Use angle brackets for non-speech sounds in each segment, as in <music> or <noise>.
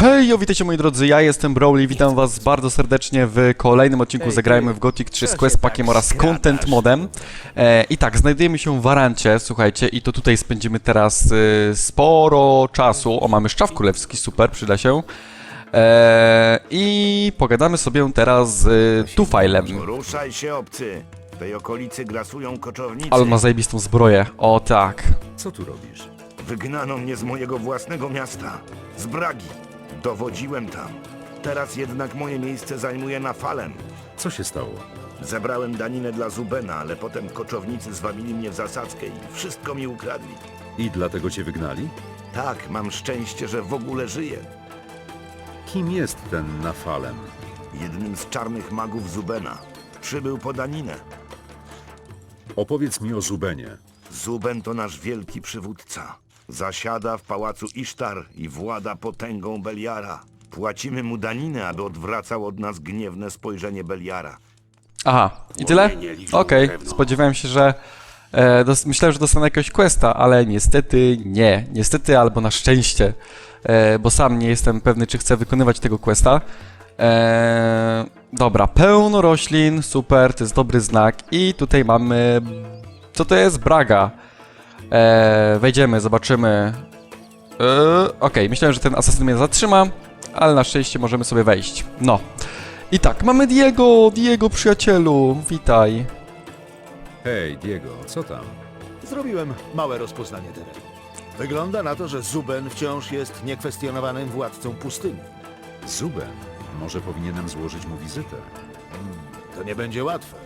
Hej, witajcie moi drodzy, ja jestem Browly, witam was bardzo serdecznie w kolejnym odcinku Zagrajmy w Gothic 3 z Co Quest się tak Packiem oraz? Content Modem. E, I tak, znajdujemy się w Warancie, słuchajcie, i to tutaj spędzimy teraz e, sporo czasu. O, mamy szczaw królewski, super, przyda się. E, I pogadamy sobie teraz z e, Tufajlem. Ruszaj się, obcy. W tej okolicy grasują koczownicy. Ale ma zajebistą zbroję, o tak. Co tu robisz? Wygnano mnie z mojego własnego miasta. Z Bragi. Dowodziłem tam. Teraz jednak moje miejsce zajmuje na Falem. Co się stało? Zebrałem daninę dla Zubena, ale potem koczownicy zwabili mnie w zasadzkę i wszystko mi ukradli. I dlatego cię wygnali? Tak, mam szczęście, że w ogóle żyję. Kim jest ten Nafalem? Jednym z czarnych magów Zubena. Przybył po daninę. Opowiedz mi o Zubenie. Zuben to nasz wielki przywódca. Zasiada w pałacu Isztar i włada potęgą Beliara. Płacimy mu daninę, aby odwracał od nas gniewne spojrzenie Beliara. Aha, i tyle? Okej, spodziewałem się, że... E, dos- myślałem, że dostanę jakiegoś questa, ale niestety nie. Niestety albo na szczęście, e, bo sam nie jestem pewny, czy chcę wykonywać tego questa. E, dobra, pełno roślin, super, to jest dobry znak. I tutaj mamy... Co to jest? Braga. E, wejdziemy, zobaczymy. E, Okej, myślałem, że ten asasyn mnie zatrzyma, ale na szczęście możemy sobie wejść. No. I tak, mamy Diego, Diego przyjacielu, witaj. Hej, Diego, co tam? Zrobiłem małe rozpoznanie terenu. Wygląda na to, że Zuben wciąż jest niekwestionowanym władcą pustyni. Zuben. Może powinienem złożyć mu wizytę. To nie będzie łatwe.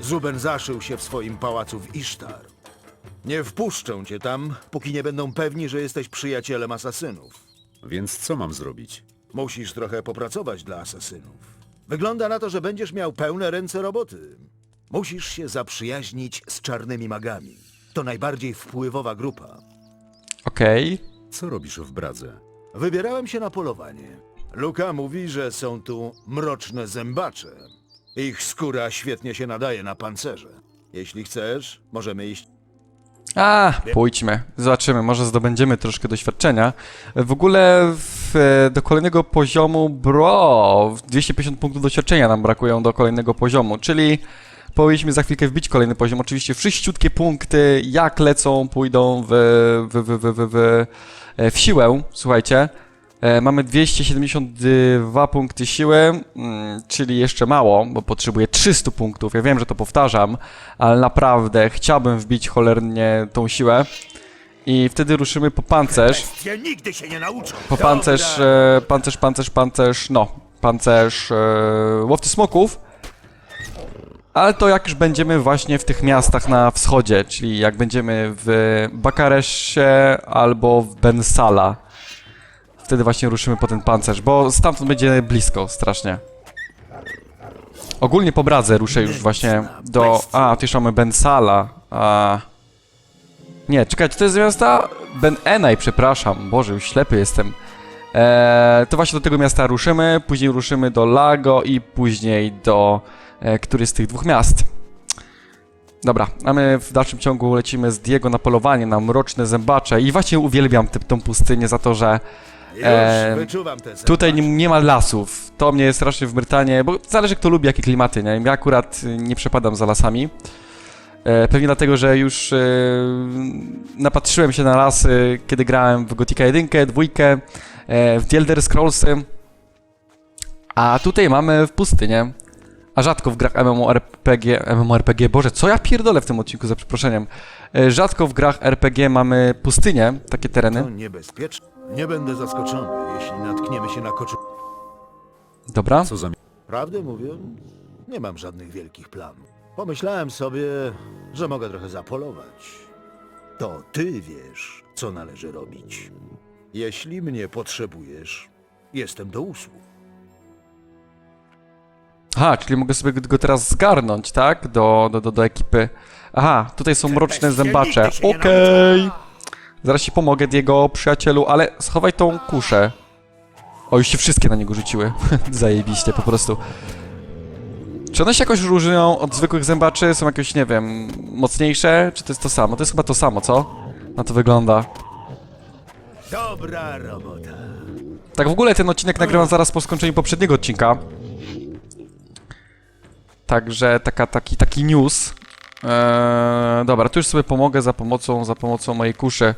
Zuben zaszył się w swoim pałacu w Isztar. Nie wpuszczą cię tam, póki nie będą pewni, że jesteś przyjacielem asasynów. Więc co mam zrobić? Musisz trochę popracować dla asasynów. Wygląda na to, że będziesz miał pełne ręce roboty. Musisz się zaprzyjaźnić z czarnymi magami. To najbardziej wpływowa grupa. Okej. Co robisz w Bradze? Wybierałem się na polowanie. Luka mówi, że są tu mroczne zębacze. Ich skóra świetnie się nadaje na pancerze. Jeśli chcesz, możemy iść. A, pójdźmy, zobaczymy, może zdobędziemy troszkę doświadczenia. W ogóle w, do kolejnego poziomu, bro, 250 punktów doświadczenia nam brakują do kolejnego poziomu, czyli powinniśmy za chwilkę wbić kolejny poziom. Oczywiście wszyściutkie punkty, jak lecą, pójdą w, w, w, w, w, w, w siłę, słuchajcie. E, Mamy 272 punkty siły, mm, czyli jeszcze mało, bo potrzebuję 300 punktów. Ja wiem, że to powtarzam, ale naprawdę chciałbym wbić cholernie tą siłę. I wtedy ruszymy po pancerz. Bestie nigdy się nie nauczą! Po pancerz, e, pancerz, pancerz, pancerz, no, pancerz e, łowcy smoków. Ale to jak już będziemy właśnie w tych miastach na wschodzie, czyli jak będziemy w Bakareszcie albo w Bensala. Wtedy właśnie ruszymy po ten pancerz, bo stamtąd będzie blisko strasznie. Ogólnie po Bradze ruszę już właśnie do... A, tu jeszcze mamy Bensala. A... Nie, czekajcie, to jest z miasta Ben Enaj, przepraszam. Boże, już ślepy jestem. Eee, to właśnie do tego miasta ruszymy, później ruszymy do Lago i później do e, któryś z tych dwóch miast. Dobra, a my w dalszym ciągu lecimy z Diego na polowanie na mroczne zębacze i właśnie uwielbiam tę tą pustynię za to, że Te Tutaj nie, nie ma lasów. To mnie strasznie w Brytanii, bo zależy kto lubi jakie klimaty, nie? Ja akurat y, nie przepadam za lasami. E, pewnie dlatego, że już e, napatrzyłem się na lasy, kiedy grałem w Gothica 1, 2, e, w The Elder Scrollsy. A tutaj mamy w pustynię. A rzadko w grach MMORPG, MMORPG, Boże, co ja pierdolę w tym odcinku, za przeproszeniem. E, rzadko w grach RPG mamy pustynie, takie tereny. To niebezpieczne. Nie będę zaskoczony, jeśli natkniemy się na koczu. Dobra. Co za... Prawdę mówiąc, nie mam żadnych wielkich planów. Pomyślałem sobie, że mogę trochę zapolować. To ty wiesz, co należy robić. Jeśli mnie potrzebujesz, jestem do usług. Aha, czyli mogę sobie go teraz zgarnąć, tak? Do, do, do, do ekipy. Aha, tutaj są mroczne zębacze. Okej. Zaraz ci pomogę, Diego, przyjacielu, ale schowaj tą kuszę. O, już się wszystkie na niego rzuciły. <laughs> Zajebiście, po prostu. Czy one się jakoś różnią od zwykłych zębaczy? Są jakieś, nie wiem, mocniejsze? Czy to jest to samo? To jest chyba to samo, co? Na to wygląda. Dobra robota. Tak w ogóle ten odcinek nagrywam zaraz po skończeniu poprzedniego odcinka. Także taka, taki, taki news. Eee, dobra, tu już sobie pomogę za pomocą, za pomocą mojej kuszy.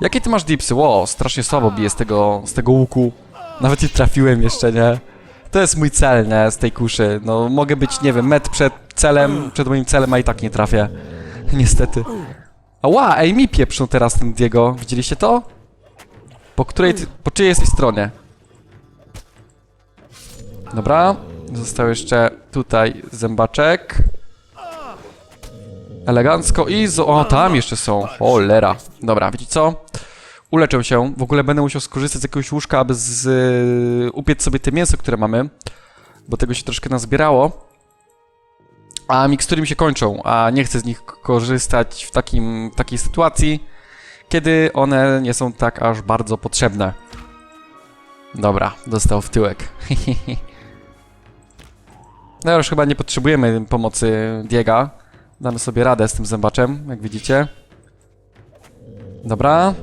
Jakie ty masz dipsy? Ło, strasznie słabo bije z tego, z tego łuku. Nawet nie trafiłem jeszcze, nie? To jest mój cel, nie? Z tej kuszy. No, mogę być, nie wiem, metr przed celem, przed moim celem, a i tak nie trafię. <laughs> Niestety. Ała, ej, mi pieprzą teraz ten Diego. Widzieliście to? Po której, ty, po czyjej jesteś stronie? Dobra, został jeszcze tutaj zębaczek. Elegancko i zo... O, tam jeszcze są. Cholera. Dobra, wiecie co? Uleczę się. W ogóle będę musiał skorzystać z jakiegoś łóżka, aby z... upiec sobie te mięso, które mamy. Bo tego się troszkę nazbierało. A mikstury mi się kończą, a nie chcę z nich korzystać w takim, takiej sytuacji, kiedy one nie są tak aż bardzo potrzebne. Dobra, dostał w tyłek. <laughs> no już chyba nie potrzebujemy pomocy Diega. Damy sobie radę z tym zębaczem, jak widzicie. Dobra.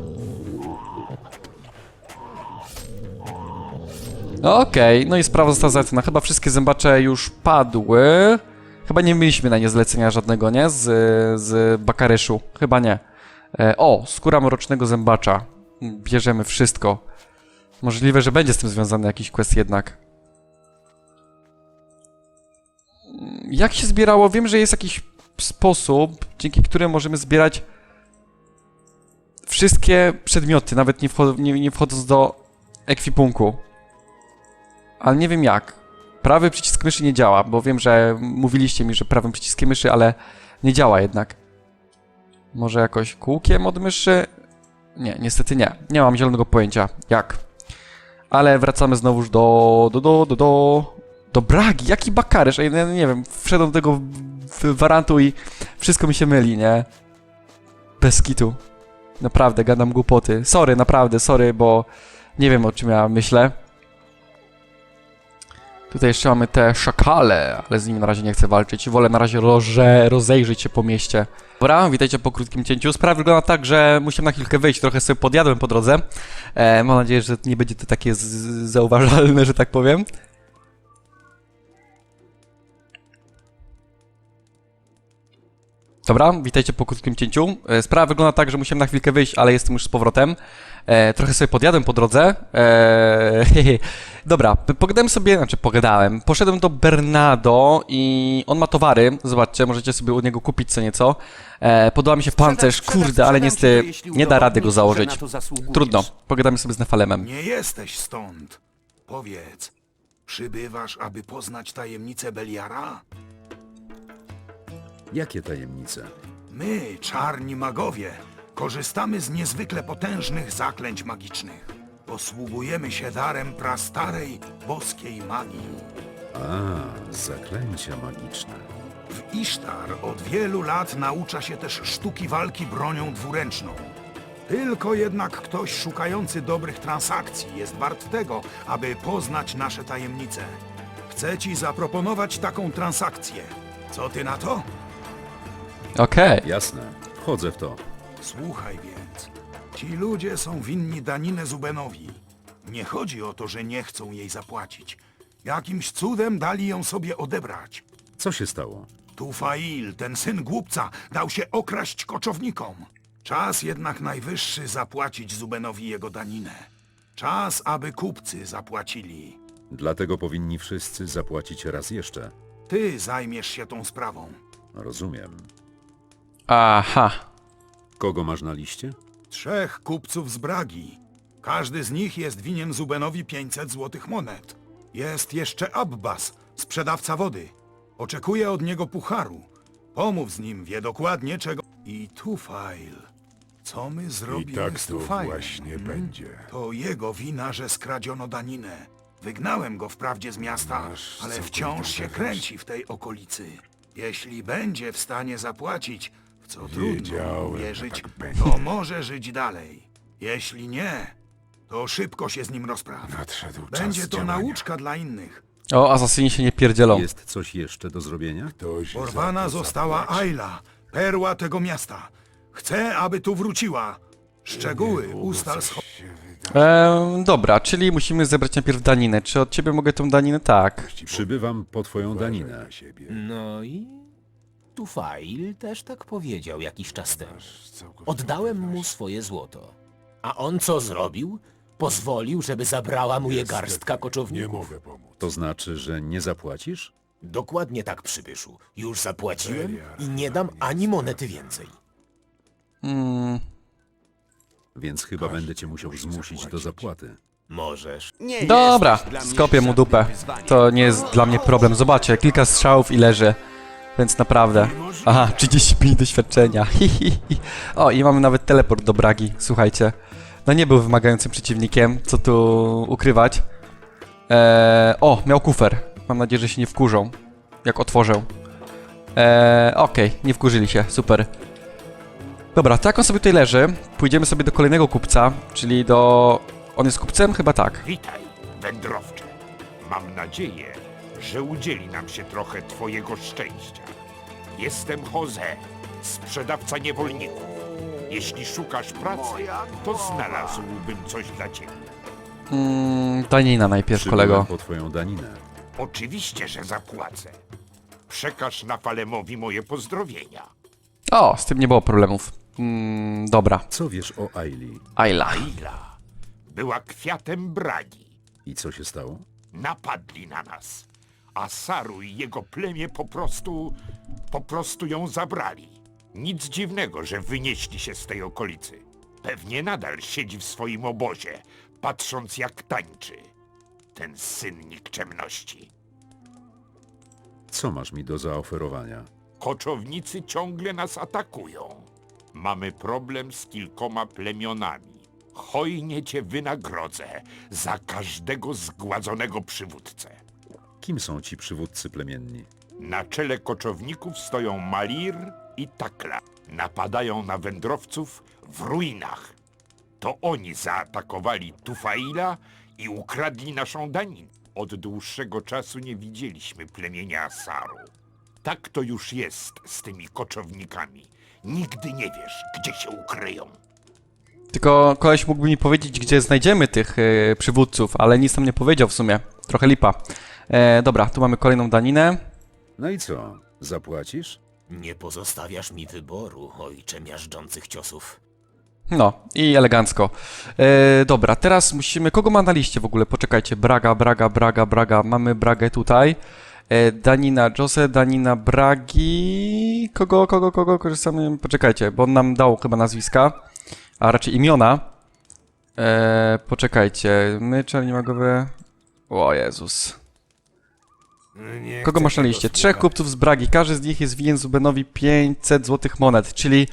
Okej, no i sprawa została załatwiona. Chyba wszystkie zębacze już padły. Chyba nie mieliśmy na nie zlecenia żadnego, nie? Z, z Bakaryszu. Chyba nie. E, o, skóra mrocznego zębacza. Bierzemy wszystko. Możliwe, że będzie z tym związany jakiś quest jednak. Jak się zbierało? Wiem, że jest jakiś sposób, dzięki którym możemy zbierać wszystkie przedmioty, nawet nie, wchod nie, nie wchodząc do ekwipunku. Ale nie wiem jak. Prawy przycisk myszy nie działa, bo wiem, że mówiliście mi, że prawym przyciskiem myszy, ale nie działa jednak. Może jakoś kółkiem od myszy? Nie, niestety nie. Nie mam zielonego pojęcia. Jak? Ale wracamy znowuż do... do... do... do... do... do Bragi. Jaki bakarysz? No ja nie wiem. Wszedłem do tego w- w warantu i wszystko mi się myli, nie? Bez kitu. Naprawdę, gadam głupoty. Sorry, naprawdę, sorry, bo nie wiem o czym ja myślę. Tutaj jeszcze mamy te szakale, ale z nimi na razie nie chcę walczyć. Wolę na razie rozejrzeć się po mieście. Dobra, witajcie po krótkim cięciu. Sprawa wygląda tak, że musiałem na chwilkę wyjść, trochę sobie podjadłem po drodze. E, mam nadzieję, że nie będzie to takie zauważalne, że tak powiem. Dobra, witajcie po krótkim cięciu. E, Sprawa wygląda tak, że musiałem na chwilkę wyjść, ale jestem już z powrotem. E, trochę sobie podjadłem po drodze. E, <laughs> Dobra, p- pogadałem sobie, znaczy pogadałem. Poszedłem do Bernardo i on ma towary. Zobaczcie, możecie sobie u niego kupić co nieco. E, podoba mi się pancerz, kurde, ale niestety nie da rady go założyć. Trudno, pogadamy sobie z Nefalemem. Nie jesteś stąd. Powiedz, przybywasz, aby poznać tajemnicę Beliara? Jakie tajemnice? My, czarni magowie, korzystamy z niezwykle potężnych zaklęć magicznych. Posługujemy się darem prastarej, boskiej magii. A, zaklęcia magiczne. W Isztar od wielu lat naucza się też sztuki walki bronią dwuręczną. Tylko jednak ktoś szukający dobrych transakcji jest wart tego, aby poznać nasze tajemnice. Chcę ci zaproponować taką transakcję. Co ty na to? Okej, Jasne, wchodzę w to. Słuchaj więc. Ci ludzie są winni daninę Zubenowi. Nie chodzi o to, że nie chcą jej zapłacić. Jakimś cudem dali ją sobie odebrać. Co się stało? Tufail, ten syn głupca, dał się okraść koczownikom. Czas jednak najwyższy zapłacić Zubenowi jego daninę. Czas, aby kupcy zapłacili. Dlatego powinni wszyscy zapłacić raz jeszcze. Ty zajmiesz się tą sprawą. Rozumiem. Aha. Kogo masz na liście? Trzech kupców z Bragi. Każdy z nich jest winien Zubenowi 500 złotych monet. Jest jeszcze Abbas, sprzedawca wody. Oczekuje od niego pucharu. Pomów z nim, wie dokładnie czego... I Tufail. Co my zrobimy tak z to Tufailem? właśnie hmm? będzie. To jego wina, że skradziono daninę. Wygnałem go wprawdzie z miasta, Masz ale całkowitą wciąż się pewność. kręci w tej okolicy. Jeśli będzie w stanie zapłacić, w co trudno Wiedziałem, że wierzyć, tak będzie. to może żyć dalej. Jeśli nie, to szybko się z nim rozpraw. Nadszedł czas Będzie to działania. nauczka dla innych. O, asasyni się nie pierdzielą. Jest coś jeszcze do zrobienia? Ktoś za Porwana to została zapłaci. Ayla, perła tego miasta. Chcę, aby tu wróciła. Szczegóły Niedługo ustal coś scho... się wydarzy. Ehm, dobra, czyli musimy zebrać najpierw daninę. Czy od ciebie mogę tą daninę? Tak. Przybywam po twoją daninę. No i Tufail też tak powiedział jakiś czas temu. Oddałem mu swoje złoto. A on co zrobił? Pozwolił, żeby zabrała mu je garstka koczowników. To znaczy, że nie zapłacisz? Dokładnie tak, przybyszu. Już zapłaciłem i nie dam ani monety więcej. Mm, Więc chyba będę cię musiał zmusić do zapłaty. Możesz. dobra, skopię mu dupę. To nie jest dla mnie problem. Zobaczcie, kilka strzałów i leży. Więc naprawdę. Aha, 35 doświadczenia. <laughs> Hi. O, i mamy nawet teleport do Bragi. Słuchajcie. No nie był wymagającym przeciwnikiem, co tu ukrywać. Eee, o, miał kufer. Mam nadzieję, że się nie wkurzą, jak otworzę. Eee, okej, nie wkurzyli się, super. Dobra, to jak on sobie tutaj leży, pójdziemy sobie do kolejnego kupca, czyli do... On jest kupcem? Chyba tak. Witaj, wędrowcze. Mam nadzieję, że udzieli nam się trochę twojego szczęścia. Jestem Jose, sprzedawca niewolników. Jeśli szukasz pracy, to znalazłbym coś dla ciebie. Mm, danina najpierw, Przybyłem kolego. po twoją daninę. Oczywiście, że zapłacę. Przekaż na Falemowi moje pozdrowienia. O, z tym nie było problemów. Mm, dobra, Co wiesz o Aili? Ayla. Ila była kwiatem bragi. I co się stało? Napadli na nas. A Saru i jego plemię po prostu... po prostu ją zabrali. Nic dziwnego, że wynieśli się z tej okolicy. Pewnie nadal siedzi w swoim obozie, patrząc jak tańczy. Ten syn nikczemności. Co masz mi do zaoferowania? Koczownicy ciągle nas atakują. Mamy problem z kilkoma plemionami. Hojnie cię wynagrodzę za każdego zgładzonego przywódcę. Kim są ci przywódcy plemienni? Na czele koczowników stoją Malir i Takla. Napadają na wędrowców w ruinach. To oni zaatakowali Tufaila i ukradli naszą daninę. Od dłuższego czasu nie widzieliśmy plemienia Asaru. Tak to już jest z tymi koczownikami. Nigdy nie wiesz, gdzie się ukryją. Tylko koleś mógłby mi powiedzieć, gdzie znajdziemy tych e, przywódców, ale nic nam nie powiedział w sumie. Trochę lipa. E, dobra, tu mamy kolejną daninę. No i co? Zapłacisz? Nie pozostawiasz mi wyboru, ojcze miażdżących ciosów. No, i elegancko. E, dobra, teraz musimy... Kogo ma na liście w ogóle? Poczekajcie. Braga, Braga, Braga, Braga. Mamy Bragę tutaj. E, Danina Jose, Danina Bragi... Kogo, kogo, kogo korzystamy? Poczekajcie, bo on nam dał chyba nazwiska, a raczej imiona. E, poczekajcie. My, czarni magowie... O Jezus. Kogo masz na liście? Trzech kupców z Bragi. Każdy z nich jest winien Zubenowi 500 złotych monet, czyli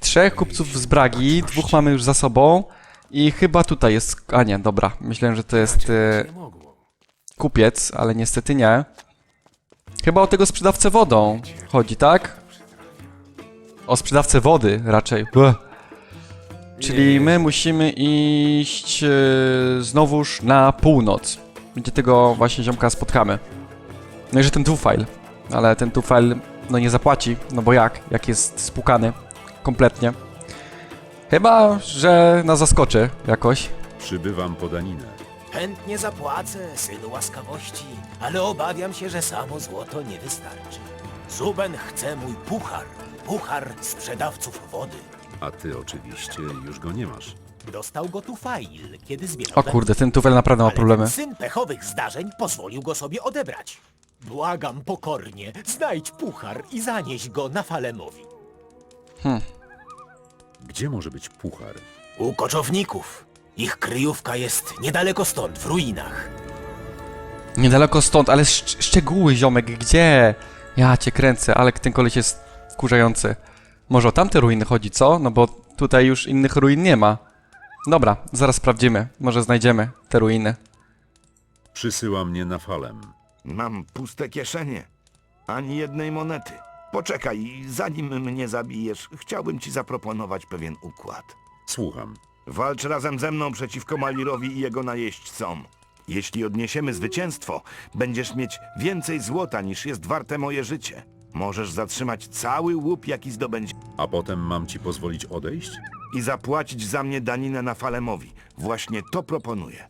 trzech kupców z Bragi, dwóch mamy już za sobą i chyba tutaj jest... A nie, dobra. Myślałem, że to jest e, kupiec, ale niestety nie. Chyba o tego sprzedawcę wodą chodzi, tak? O sprzedawcę wody raczej. Bleh. Czyli my musimy iść e, znowuż na północ, gdzie tego właśnie ziomka spotkamy. No i że ten two-file, ale ten two-file no nie zapłaci, no bo jak? Jak jest spłukany kompletnie. Chyba, że nas zaskoczy jakoś. Przybywam po daninę. Chętnie zapłacę, synu łaskawości, ale obawiam się, że samo złoto nie wystarczy. Zuben chce mój puchar, puchar sprzedawców wody. A ty oczywiście już go nie masz. Dostał go Tufail, kiedy zbierał O kurde, ten two-file naprawdę ma Ale problemy. ten syn pechowych zdarzeń pozwolił go sobie odebrać. Błagam pokornie, znajdź puchar i zanieś go na Falemowi. Gdzie może być puchar? U koczowników. Ich kryjówka jest niedaleko stąd, w ruinach. Niedaleko stąd, ale szcz szczegóły, ziomek, gdzie? Ja cię kręcę, ale ten koleś jest wkurzający. Może o tamte ruiny chodzi, co? No bo tutaj już innych ruin nie ma. Dobra, zaraz sprawdzimy. Może znajdziemy te ruiny. Przysyła mnie na falem. Mam puste kieszenie. Ani jednej monety. Poczekaj, zanim mnie zabijesz, chciałbym ci zaproponować pewien układ. Słucham. Walcz razem ze mną przeciwko Malirowi i jego najeźdźcom. Jeśli odniesiemy zwycięstwo, będziesz mieć więcej złota niż jest warte moje życie. Możesz zatrzymać cały łup, jaki zdobędzie. A potem mam ci pozwolić odejść? i zapłacić za mnie daninę na Falemowi. Właśnie to proponuję.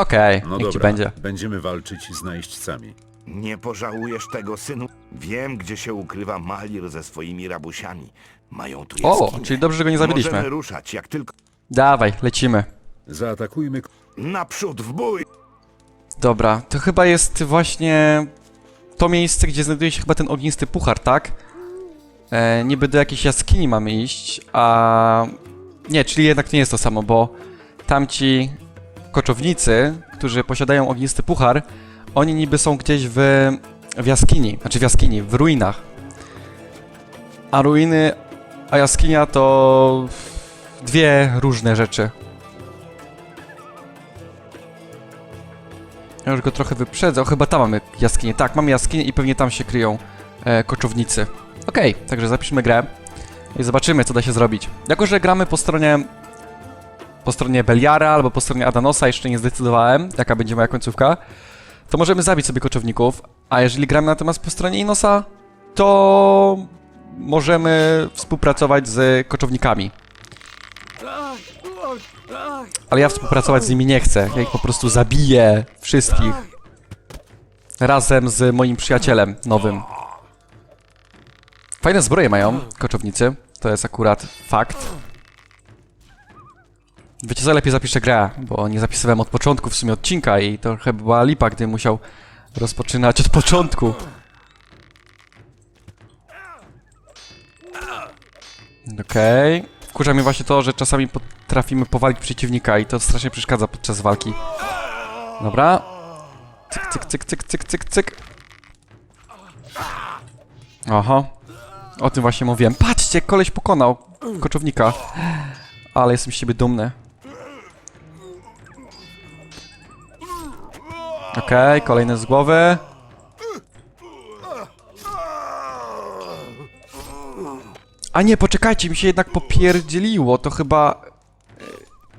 Okej, No niech ci dobra, będzie. będziemy walczyć z najeźdźcami. Nie pożałujesz tego, synu. Wiem, gdzie się ukrywa Malir ze swoimi rabusiami. Mają tu O, jaskinię. czyli dobrze, że go nie zabiliśmy. Możemy ruszać, jak tylko... Dawaj, lecimy. Zaatakujmy k- Naprzód, w bój! Dobra, to chyba jest właśnie to miejsce, gdzie znajduje się chyba ten ognisty puchar, tak? E, niby do jakiejś jaskini mamy iść, a... Nie, czyli jednak nie jest to samo, bo tamci koczownicy, którzy posiadają ognisty puchar, oni niby są gdzieś w, w jaskini, znaczy w jaskini, w ruinach. A ruiny, a jaskinia to dwie różne rzeczy. Ja już go trochę wyprzedzał. Chyba tam mamy jaskinię. Tak, mamy jaskinię i pewnie tam się kryją e, koczownicy. Okej, także zapiszmy grę i zobaczymy, co da się zrobić. Jako, że gramy po stronie po stronie Beliara albo po stronie Adanosa, jeszcze nie zdecydowałem, jaka będzie moja końcówka, to możemy zabić sobie koczowników, a jeżeli gramy natomiast po stronie Inosa, to możemy współpracować z koczownikami. Ale ja współpracować z nimi nie chcę. Ja ich po prostu zabiję wszystkich. Razem z moim przyjacielem nowym. Fajne zbroje mają koczownicy. To jest akurat fakt. Wiecie co, lepiej zapiszę grę, bo nie zapisywałem od początku w sumie odcinka i trochę była lipa, gdy musiał rozpoczynać od początku. Okej. Wkurza mnie właśnie to, że czasami potrafimy powalić przeciwnika i to strasznie przeszkadza podczas walki. Dobra. Cyk, cyk, cyk, cyk, cyk, cyk, cyk. Oho. O tym właśnie mówiłem. Patrzcie, koleś pokonał koczownika. Ale jestem z siebie dumny. Okej, kolejny z głowy. A nie, poczekajcie, mi się jednak popierdzieliło. To chyba... e,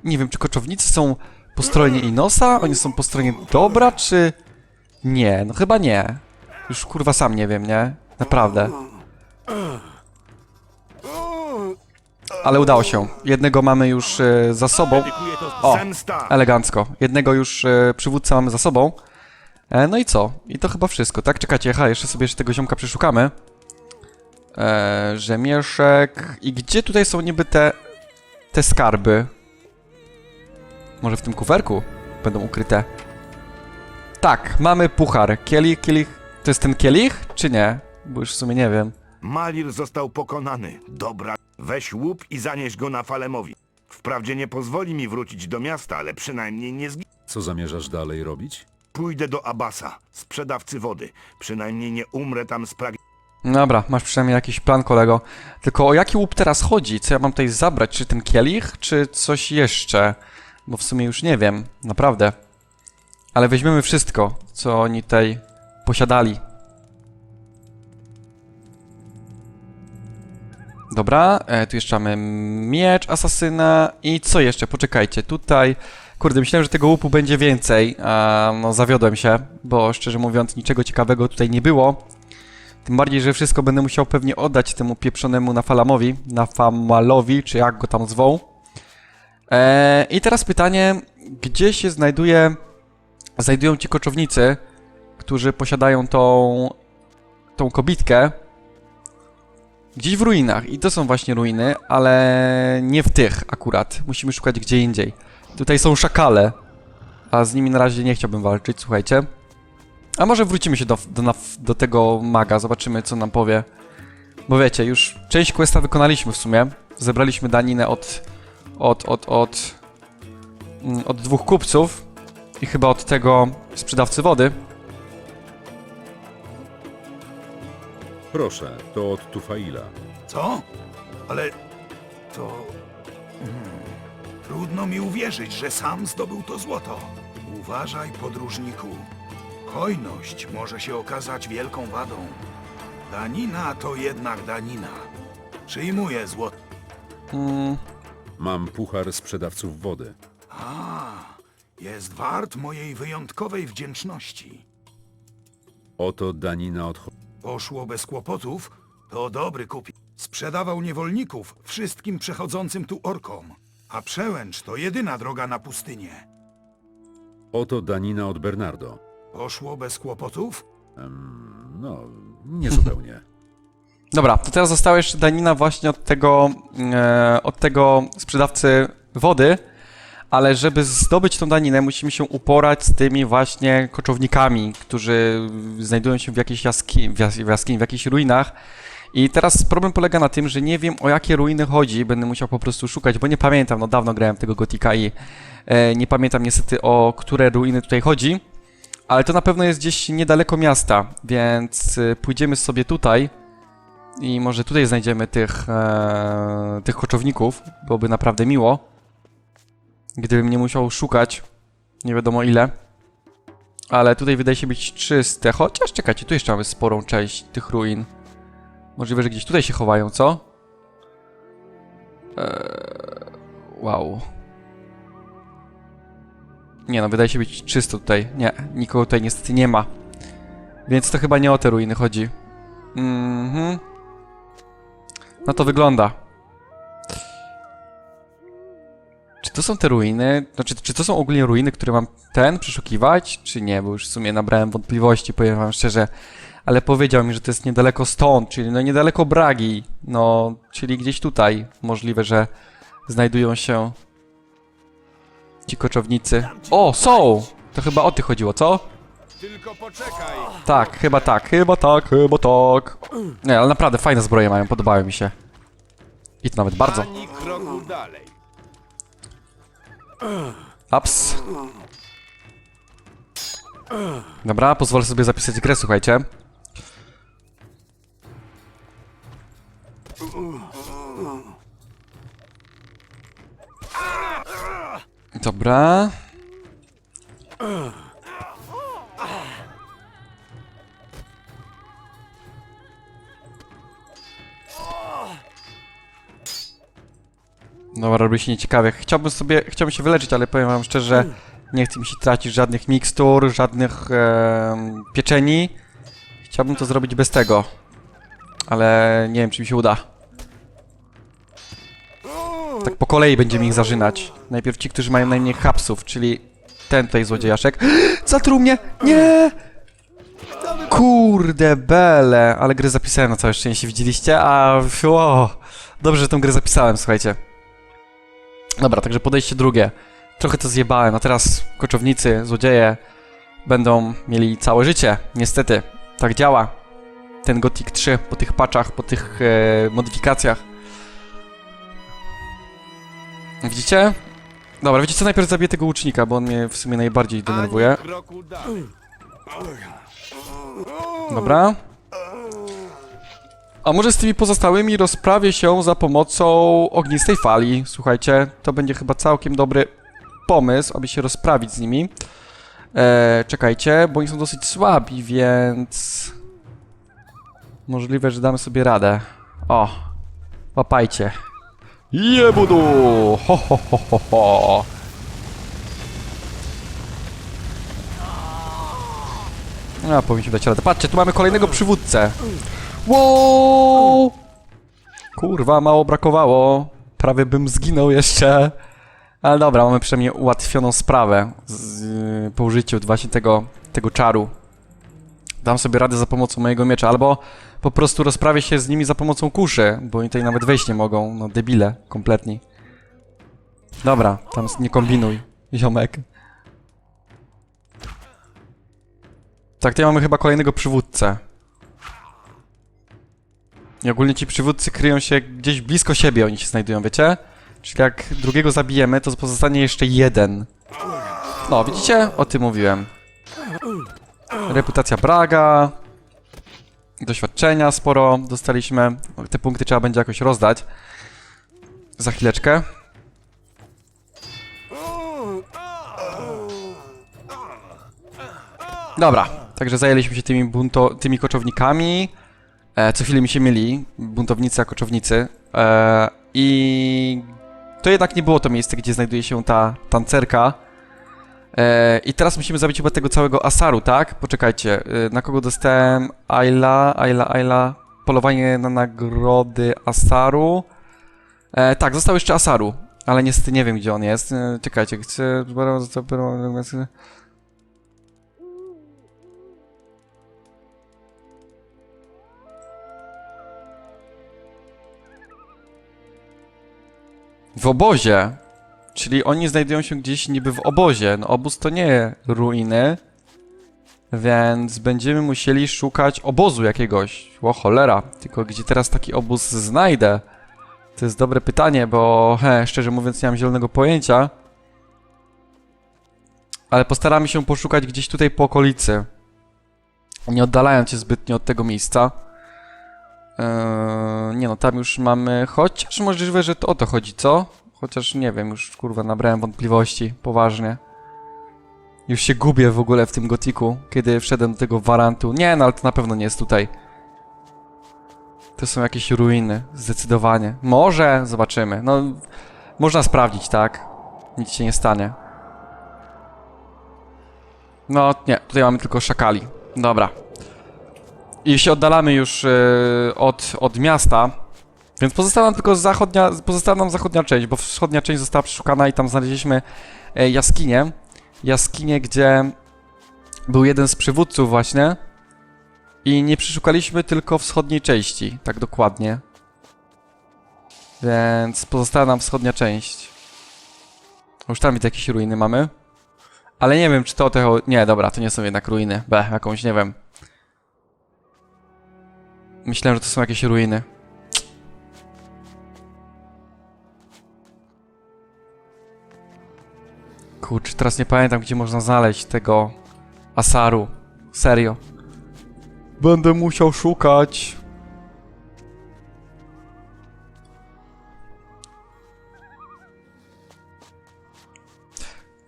Nie wiem, czy koczownicy są po stronie Inosa? Oni są po stronie dobra, czy... Nie, no chyba nie. Już kurwa sam nie wiem, nie? Naprawdę. Ale udało się. Jednego mamy już e, za sobą. O, elegancko. Jednego już e, przywódcę mamy za sobą. E, no i co? I to chyba wszystko, tak? Czekajcie, aha, jeszcze sobie jeszcze tego ziomka przeszukamy. E, rzemieszek. I gdzie tutaj są niby te, te skarby? Może w tym kuferku będą ukryte? Tak, mamy puchar. Kielich, kielich. To jest ten kielich, czy nie? Bo już w sumie nie wiem. Malir został pokonany. Dobra, weź łup i zanieś go na Falemowi. Wprawdzie nie pozwoli mi wrócić do miasta, ale przynajmniej nie zgi... Co zamierzasz dalej robić? Pójdę do Abasa, sprzedawcy wody. Przynajmniej nie umrę tam z pragi... Dobra, masz przynajmniej jakiś plan, kolego. Tylko o jaki łup teraz chodzi? Co ja mam tutaj zabrać? Czy ten kielich, czy coś jeszcze? Bo w sumie już nie wiem, naprawdę. Ale weźmiemy wszystko, co oni tutaj posiadali. Dobra, e, tu jeszcze mamy miecz asasyna i co jeszcze? Poczekajcie, tutaj... Kurde, myślałem, że tego łupu będzie więcej, no zawiodłem się, bo szczerze mówiąc niczego ciekawego tutaj nie było. Tym bardziej, że wszystko będę musiał pewnie oddać temu pieprzonemu Nafalamowi, Nafamalowi, czy jak go tam zwą. Eee, I teraz pytanie, gdzie się znajduje, znajdują ci koczownicy, którzy posiadają tą, tą kobitkę? Gdzieś w ruinach. I to są właśnie ruiny, ale nie w tych akurat. Musimy szukać gdzie indziej. Tutaj są szakale, a z nimi na razie nie chciałbym walczyć, słuchajcie. A może wrócimy się do, do, do tego maga, zobaczymy co nam powie. Bo wiecie, już część questa wykonaliśmy w sumie. Zebraliśmy daninę od, od, od, od, mm, od dwóch kupców i chyba od tego sprzedawcy wody. Proszę, to od Tufaila. Co? Ale to... Hmm. Trudno mi uwierzyć, że sam zdobył to złoto. Uważaj, podróżniku. Hojność może się okazać wielką wadą. Danina to jednak danina. Przyjmuję złoto. Mm, Mam puchar sprzedawców wody. A, jest wart mojej wyjątkowej wdzięczności. Oto danina od... Poszło bez kłopotów, to dobry kupi. sprzedawał niewolników wszystkim przechodzącym tu orkom. A przełęcz to jedyna droga na pustynię. Oto danina od Bernardo. Poszło bez kłopotów? Em, no, niezupełnie. <laughs> Dobra, to teraz została jeszcze danina właśnie od tego, e, od tego sprzedawcy wody, ale żeby zdobyć tą daninę, musimy się uporać z tymi właśnie koczownikami, którzy znajdują się w jakiejś jaskini, w, jas w jaskini, w jakichś ruinach. I teraz problem polega na tym, że nie wiem o jakie ruiny chodzi, będę musiał po prostu szukać, bo nie pamiętam, no dawno grałem tego Gotika i e, nie pamiętam niestety o które ruiny tutaj chodzi, ale to na pewno jest gdzieś niedaleko miasta, więc e, pójdziemy sobie tutaj i może tutaj znajdziemy tych, e, tych koczowników, byłoby naprawdę miło, gdybym nie musiał szukać nie wiadomo ile. Ale tutaj wydaje się być czyste, chociaż czekajcie, tu jeszcze mamy sporą część tych ruin. Możliwe, że gdzieś tutaj się chowają, co? Eee, wow. Nie no, wydaje się być czysto tutaj. Nie, nikogo tutaj niestety nie ma. Więc to chyba nie o te ruiny chodzi. Mhm. No to wygląda. Czy to są te ruiny? Znaczy, czy to są ogólnie ruiny, które mam ten przeszukiwać, czy nie? Bo już w sumie nabrałem wątpliwości, powiem wam szczerze. Ale powiedział mi, że to jest niedaleko stąd, czyli no niedaleko Bragi. No, czyli gdzieś tutaj. Możliwe, że znajdują się ci koczownicy. O, są! To chyba o tych chodziło, co? Tylko poczekaj. Tak, chyba tak, chyba tak, chyba tak. Nie, ale naprawdę fajne zbroje mają, podobały mi się. I to nawet bardzo. Ani kroku dalej. Ups. Dobra, pozwolę sobie zapisać grę, słuchajcie. Dobra. Dobra, robi się nieciekawie. Chciałbym sobie, chciałbym się wyleczyć, ale powiem wam szczerze, nie chcę mi się tracić żadnych mikstur, żadnych pieczeni. Chciałbym to zrobić bez tego. Ale nie wiem, czy mi się uda. Tak po kolei będziemy ich zażynać. Najpierw ci, którzy mają najmniej hapsów, czyli ten tutaj złodziejaszek. <gasps> Zatruł mnie! Nie! Kurde bele, ale grę zapisałem na całe szczęście, widzieliście? A, o, dobrze, że tę grę zapisałem, słuchajcie. Dobra, także podejście drugie. Trochę to zjebałem, a teraz koczownicy, złodzieje będą mieli całe życie. Niestety, tak działa. Ten Gothic 3 po tych patchach, po tych e, modyfikacjach. Widzicie? Dobra, wiecie co? Najpierw zabiję tego łucznika, bo on mnie w sumie najbardziej denerwuje. Dobra. A może z tymi pozostałymi rozprawię się za pomocą ognistej fali. Słuchajcie, to będzie chyba całkiem dobry pomysł, aby się rozprawić z nimi. E, czekajcie, bo oni są dosyć słabi, więc... Możliwe, że damy sobie radę. O, łapajcie. Jebudu! Ho, ho, ho, ho, ho. A, powinniśmy dać radę. Patrzcie, tu mamy kolejnego przywódcę. Wow! Kurwa, mało brakowało. Prawie bym zginął jeszcze. Ale dobra, mamy przynajmniej ułatwioną sprawę z, yy, po użyciu właśnie tego, tego czaru. Dam sobie radę za pomocą mojego miecza, albo po prostu rozprawię się z nimi za pomocą kuszy, bo oni tutaj nawet wejść nie mogą. No debile, kompletni. Dobra, tam nie kombinuj, ziomek. Tak, tutaj mamy chyba kolejnego przywódcę. I ogólnie ci przywódcy kryją się gdzieś blisko siebie, oni się znajdują, wiecie? Czyli jak drugiego zabijemy, to pozostanie jeszcze jeden. No, widzicie? O tym mówiłem. Reputacja Braga. Doświadczenia sporo dostaliśmy. Te punkty trzeba będzie jakoś rozdać. Za chwileczkę. Dobra, także zajęliśmy się tymi, bunto, tymi koczownikami. E, co chwilę mi się myli, buntownicy a koczownicy. E, I to jednak nie było to miejsce, gdzie znajduje się ta tancerka. E, I teraz musimy zabić chyba tego całego Asaru, tak? Poczekajcie, na kogo dostałem? Ayla, Ayla, Ayla. polowanie na nagrody Asaru. Tak, został jeszcze Asaru, ale niestety nie wiem, gdzie on jest. Czekajcie, chcę... W obozie. Czyli oni znajdują się gdzieś niby w obozie. No obóz to nie ruiny. Więc będziemy musieli szukać obozu jakiegoś. O cholera. Tylko gdzie teraz taki obóz znajdę? To jest dobre pytanie, bo he, szczerze mówiąc nie mam zielonego pojęcia. Ale postaramy się poszukać gdzieś tutaj po okolicy. Nie oddalając się zbytnio od tego miejsca. Eee, nie no, tam już mamy... Chociaż możliwe, że to o to chodzi, co? Chociaż nie wiem, już kurwa nabrałem wątpliwości, poważnie. Już się gubię w ogóle w tym gotiku, kiedy wszedłem do tego warantu. Nie, no ale to na pewno nie jest tutaj. To są jakieś ruiny, zdecydowanie. Może, zobaczymy. No, można sprawdzić, tak? Nic się nie stanie. No, nie, tutaj mamy tylko szakali. Dobra. I się oddalamy już yy, od, od miasta, więc pozostała nam tylko zachodnia, pozostała nam zachodnia część, bo wschodnia część została przeszukana i tam znaleźliśmy e, jaskinię. Jaskinię, gdzie był jeden z przywódców właśnie. I nie przeszukaliśmy tylko wschodniej części, tak dokładnie. Więc pozostała nam wschodnia część. Już tam widzę jakieś ruiny mamy. Ale nie wiem, czy to te... Nie, dobra, to nie są jednak ruiny. B, jakąś, nie wiem. Myślałem, że to są jakieś ruiny. Kurczę, teraz nie pamiętam, gdzie można znaleźć tego Asaru. Serio. Będę musiał szukać.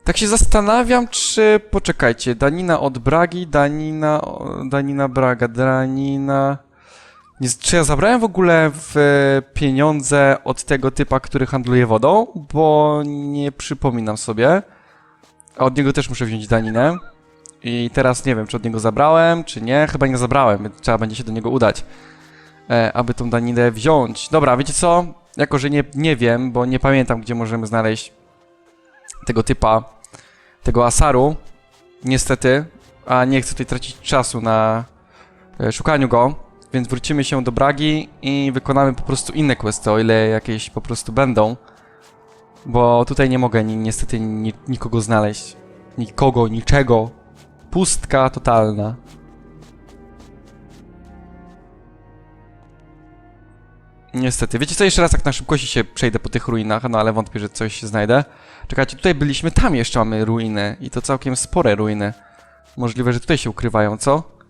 Tak się zastanawiam, czy... Poczekajcie, Danina od Bragi, Danina... Danina Braga, Danina... Nie, czy ja zabrałem w ogóle w pieniądze od tego typa, który handluje wodą? Bo nie przypominam sobie. A od niego też muszę wziąć daninę. I teraz nie wiem, czy od niego zabrałem, czy nie. Chyba nie zabrałem, więc trzeba będzie się do niego udać, e, aby tą daninę wziąć. Dobra, wiecie co? Jako, że nie, nie wiem, bo nie pamiętam, gdzie możemy znaleźć tego typa, tego Asaru, niestety, a nie chcę tutaj tracić czasu na e, szukaniu go, więc wrócimy się do Bragi i wykonamy po prostu inne questy, o ile jakieś po prostu będą. Bo tutaj nie mogę ni niestety ni nikogo znaleźć. Nikogo, niczego. Pustka totalna. Niestety. Wiecie co, jeszcze raz tak na szybkości się przejdę po tych ruinach, no ale wątpię, że coś znajdę. Czekajcie, tutaj byliśmy, tam jeszcze mamy ruiny. I to całkiem spore ruiny. Możliwe, że tutaj się ukrywają, co?